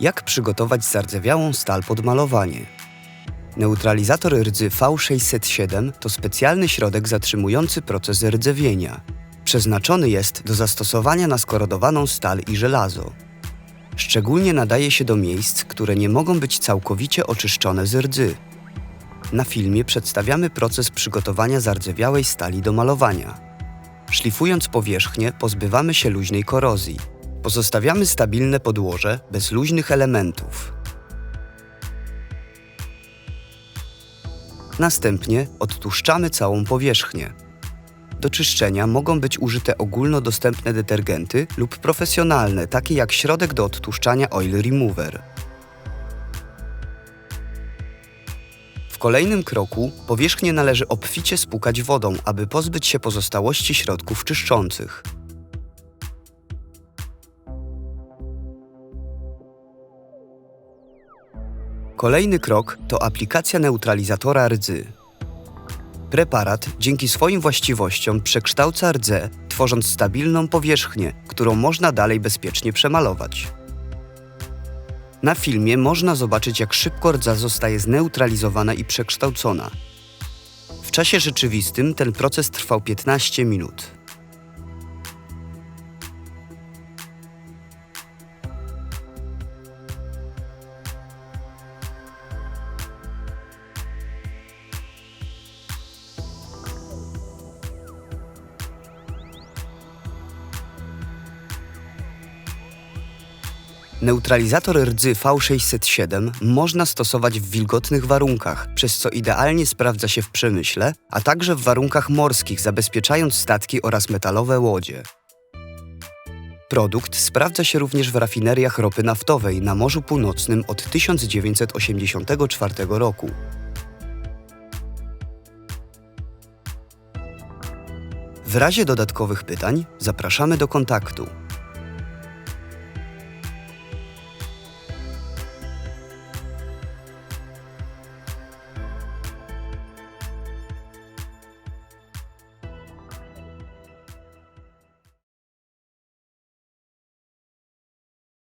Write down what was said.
Jak przygotować zardzewiałą stal pod malowanie? Neutralizator rdzy V607 to specjalny środek zatrzymujący proces rdzewienia. Przeznaczony jest do zastosowania na skorodowaną stal i żelazo. Szczególnie nadaje się do miejsc, które nie mogą być całkowicie oczyszczone z rdzy. Na filmie przedstawiamy proces przygotowania zardzewiałej stali do malowania. Szlifując powierzchnię, pozbywamy się luźnej korozji. Pozostawiamy stabilne podłoże bez luźnych elementów. Następnie odtłuszczamy całą powierzchnię. Do czyszczenia mogą być użyte ogólnodostępne detergenty lub profesjonalne, takie jak środek do odtłuszczania Oil Remover. W kolejnym kroku powierzchnię należy obficie spłukać wodą, aby pozbyć się pozostałości środków czyszczących. Kolejny krok to aplikacja neutralizatora rdzy. Preparat dzięki swoim właściwościom przekształca rdzę, tworząc stabilną powierzchnię, którą można dalej bezpiecznie przemalować. Na filmie można zobaczyć, jak szybko rdza zostaje zneutralizowana i przekształcona. W czasie rzeczywistym ten proces trwał 15 minut. Neutralizator rdzy V607 można stosować w wilgotnych warunkach, przez co idealnie sprawdza się w przemyśle, a także w warunkach morskich, zabezpieczając statki oraz metalowe łodzie. Produkt sprawdza się również w rafineriach ropy naftowej na Morzu Północnym od 1984 roku. W razie dodatkowych pytań zapraszamy do kontaktu